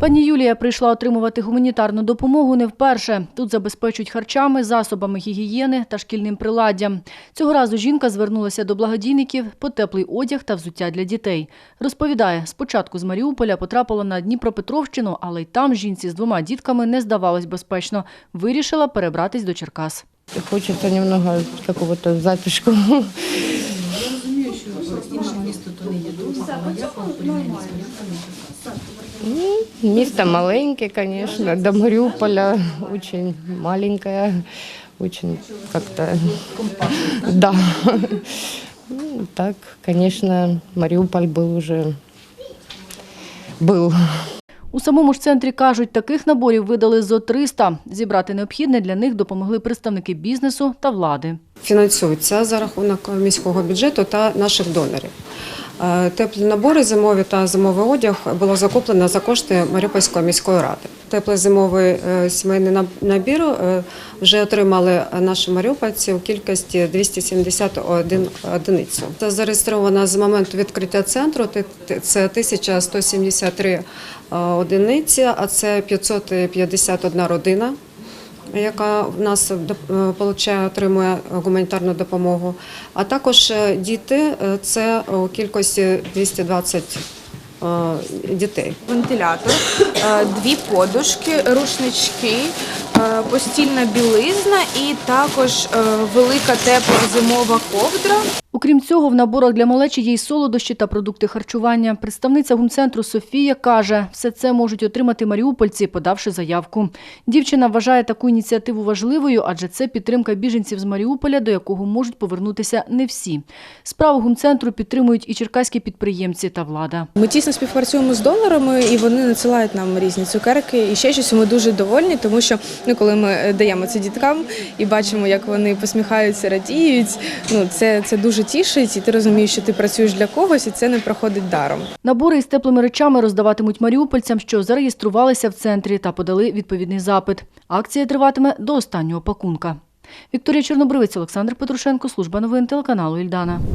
Пані Юлія прийшла отримувати гуманітарну допомогу не вперше. Тут забезпечують харчами, засобами гігієни та шкільним приладдям. Цього разу жінка звернулася до благодійників по теплий одяг та взуття для дітей. Розповідає, спочатку з Маріуполя потрапила на Дніпропетровщину, але й там жінці з двома дітками не здавалось безпечно. Вирішила перебратись до Черкас. Хочется немного какого-то затишку. Ну, Место маленькое, конечно. До Мариуполя очень маленькое. Очень как-то... Да. Ну, так, конечно, Мариуполь был уже... Был. У самому ж центрі кажуть, таких наборів видали зо 300. Зібрати необхідне для них допомогли представники бізнесу та влади. фінансуються за рахунок міського бюджету та наших донорів. Е, Теплі набори зимові та зимовий одяг було закуплено за кошти Маріупольської міської ради. Теплий зимовий е, сімейний наб- набір е, вже отримали наші маріупольці у кількості 271 одиницю. Це зареєстровано з моменту відкриття центру. Це 1173 е, одиниці, а це 551 родина яка в нас е, получає, отримує гуманітарну допомогу. А також е, діти е, це у кількості 220 е, дітей. вентилятор, е, дві подушки, рушнички, е, постільна білизна і також е, велика тепла зимова ковдра. Окрім цього, в наборах для малечі є й солодощі та продукти харчування. Представниця гумцентру Софія каже, все це можуть отримати маріупольці, подавши заявку. Дівчина вважає таку ініціативу важливою, адже це підтримка біженців з Маріуполя, до якого можуть повернутися не всі. Справу гумцентру підтримують і черкаські підприємці та влада. Ми тісно співпрацюємо з донорами, і вони надсилають нам різні цукерки і ще щось. Ми дуже довольні, тому що ну, коли ми е, даємо це діткам і бачимо, як вони посміхаються, радіють. Ну це, це дуже тішить, і ти розумієш, що ти працюєш для когось, і це не проходить даром. Набори із теплими речами роздаватимуть маріупольцям, що зареєструвалися в центрі та подали відповідний запит. Акція триватиме до останнього пакунка. Вікторія Чорнобривець, Олександр Петрушенко, служба новин телеканалу Ільдана.